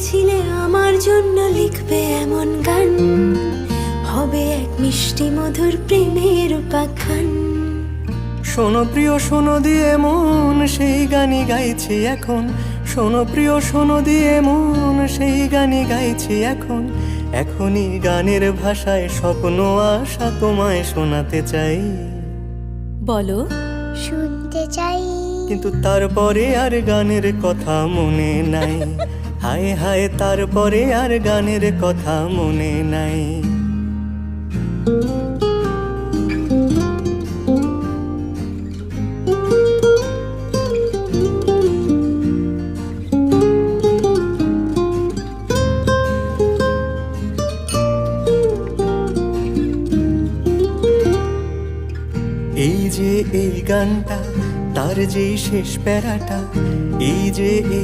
ভেবেছিলে আমার জন্য লিখবে এমন গান। হবে এক মিষ্টি মধুর প্রেমের উপাখ্যান। শোনো প্রিয় শোনো দিয়ে মন সেই গানই গাইছি এখন। শোনো প্রিয় শোনো দিয়ে মন সেই গানই গাইছি এখন। এখনই গানের ভাষায় স্বপ্ন আশা তোমায় শোনাতে চাই। বলো। শুনতে চাই। কিন্তু তারপরে আর গানের কথা মনে নাই। হায় হায়, তারপরে আর গানের কথা মনে নাই। এই যে এই গানটা তার যে শেষ প্যারাটা এই যে এই